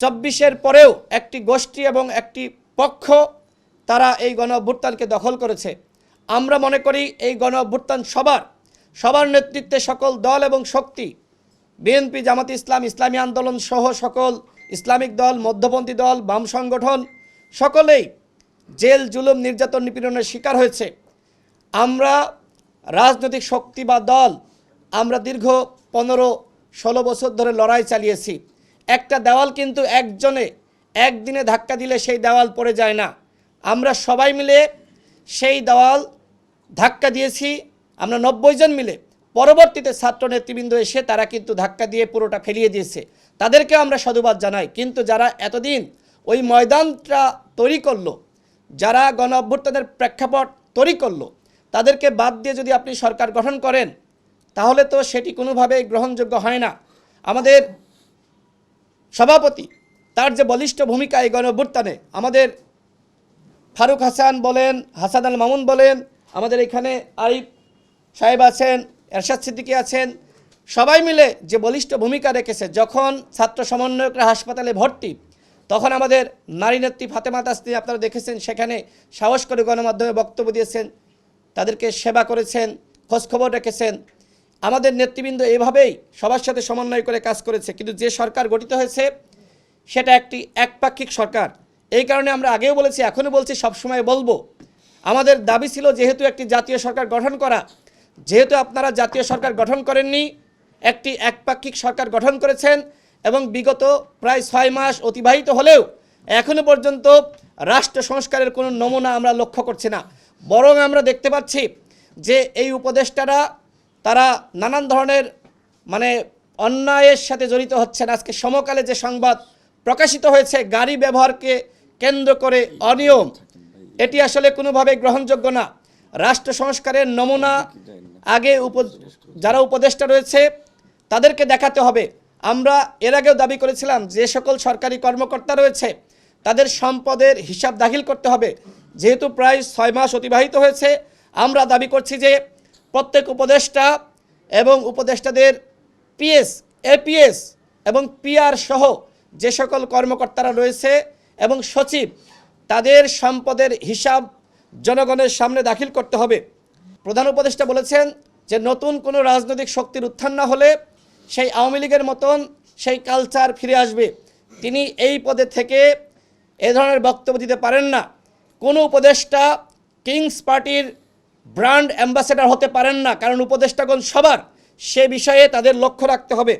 চব্বিশের পরেও একটি গোষ্ঠী এবং একটি পক্ষ তারা এই গণ দখল করেছে। আমরা মনে করি এই গণ সবার সবার নেতৃত্বে সকল দল এবং শক্তি, বিএনপি, জামাত ইসলাম, ইসলামী আন্দোলন সহ সকল ইসলামিক দল, মধ্যপন্থী দল, বাম সংগঠন, সকলেই জেল, জুলুম, নির্যাতন নিপীড়নের শিকার হয়েছে। আমরা রাজনৈতিক শক্তি বা দল আমরা দীর্ঘ পনেরো, ষোলো বছর ধরে লড়াই চালিয়েছি। একটা দেওয়াল কিন্তু একজনে একদিনে ধাক্কা দিলে সেই দেওয়াল পড়ে যায় না। আমরা সবাই মিলে সেই দেওয়াল ধাক্কা দিয়েছি, আমরা নব্বই জন মিলে। পরবর্তীতে ছাত্র নেতৃবৃন্দ এসে তারা কিন্তু ধাক্কা দিয়ে পুরোটা ফেলিয়ে দিয়েছে। তাদেরকে আমরা সাধুবাদ জানাই। কিন্তু যারা এতদিন ওই ময়দানটা তৈরি করল, যারা গণ অভ্যুত্থানের প্রেক্ষাপট তৈরি করল, তাদেরকে বাদ দিয়ে যদি আপনি সরকার গঠন করেন, তাহলে তো সেটি কোনোভাবেই গ্রহণযোগ্য হয় না। আমাদের সভাপতি, তার যে বলিষ্ঠ ভূমিকা এই গণ অভ্যুত্থানে আমাদের ফারুক হাসান বলেন, হাসান আল মামুন বলেন, আমাদের এখানে আরিফ সাহেব আছেন, এরশাদ সিদ্দিকী আছেন, সবাই মিলে যে বলিষ্ঠ ভূমিকা রেখেছে, যখন ছাত্র সমন্বয়করা হাসপাতালে ভর্তি, তখন আমাদের নারী নেত্রী ফাতেমা তাসনি আপনারা দেখেছেন, সেখানে সাহস করে গণমাধ্যমে বক্তব্য দিয়েছেন, তাদেরকে সেবা করেছেন, খোঁজখবর রেখেছেন আমাদের নেতৃবৃন্দ এভাবেই সবার সাথে সমন্বয় করে কাজ করেছে, কিন্তু যে সরকার গঠিত হয়েছে, সেটা একটি একপাক্ষিক সরকার। এই কারণে আমরা আগেও বলেছি, এখনও বলছি সবসময় বলব। আমাদের দাবি ছিল যেহেতু একটি জাতীয় সরকার গঠন করা, যেহেতু আপনারা জাতীয় সরকার গঠন করেননি, একটি একপাক্ষিক সরকার গঠন করেছেন এবং বিগত প্রায় ছয় মাস অতিবাহিত হলেও এখনও পর্যন্ত রাষ্ট্র সংস্কারের কোনো নমুনা আমরা লক্ষ্য করছি না। বরং আমরা দেখতে পাচ্ছি যে এই উপদেষ্টারা তারা নানান ধরনের মানে অন্যায়ের সাথে জড়িত হচ্ছেন। আজকে সমকালে যে সংবাদ প্রকাশিত হয়েছে, গাড়ি ব্যবহারকে কেন্দ্র করে অনিয়ম, এটি আসলে কোনোভাবে গ্রহণযোগ্য না। রাষ্ট্র সংস্কারের নমুনা আগে উপ যারা উপদেষ্টা রয়েছে, তাদেরকে দেখাতে হবে। আমরা এর আগেও দাবি করেছিলাম, যে সকল সরকারি কর্মকর্তা রয়েছে, তাদের সম্পদের হিসাব দাখিল করতে হবে। যেহেতু প্রায় ছয় মাস অতিবাহিত হয়েছে, আমরা দাবি করছি যে প্রত্যেক উপদেষ্টা এবং উপদেষ্টাদের পিএস, এপিএস এবং পিআর সহ যে সকল কর্মকর্তারা রয়েছে এবং সচিব, তাদের সম্পদের হিসাব জনগণের সামনে দাখিল করতে হবে। প্রধান উপদেষ্টা বলেছেন যে নতুন কোনো রাজনৈতিক শক্তির উত্থান না হলে সেই আওয়ামী লীগের মতন সেই কালচার ফিরে আসবে। তিনি এই পদে থেকে এ ধরনের বক্তব্য দিতে পারেন না। কোনো উপদেষ্টা কিংস পার্টির ব্র্যান্ড অ্যাম্বাসেডর হতে পারেন না, কারণ উপদেষ্টাগণ সবার সে বিষয়ে তাদের লক্ষ্য রাখতে হবে।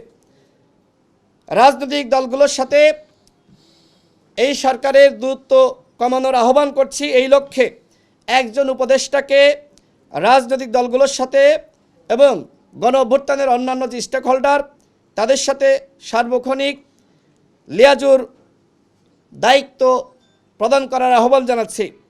রাজনৈতিক দলগুলোর সাথে এই সরকারের দূরত্ব কমানোর আহ্বান করছি এই লক্ষ্যে। একজন উপদেষ্টাকে রাজনৈতিক দলগুলোর সাথে এবং গণ অভ্যুত্থানের অন্যান্য যে স্টেক হোল্ডার তাদের সাথে সার্বক্ষণিক লিয়াজুর দায়িত্ব প্রদান করার আহ্বান জানাচ্ছি।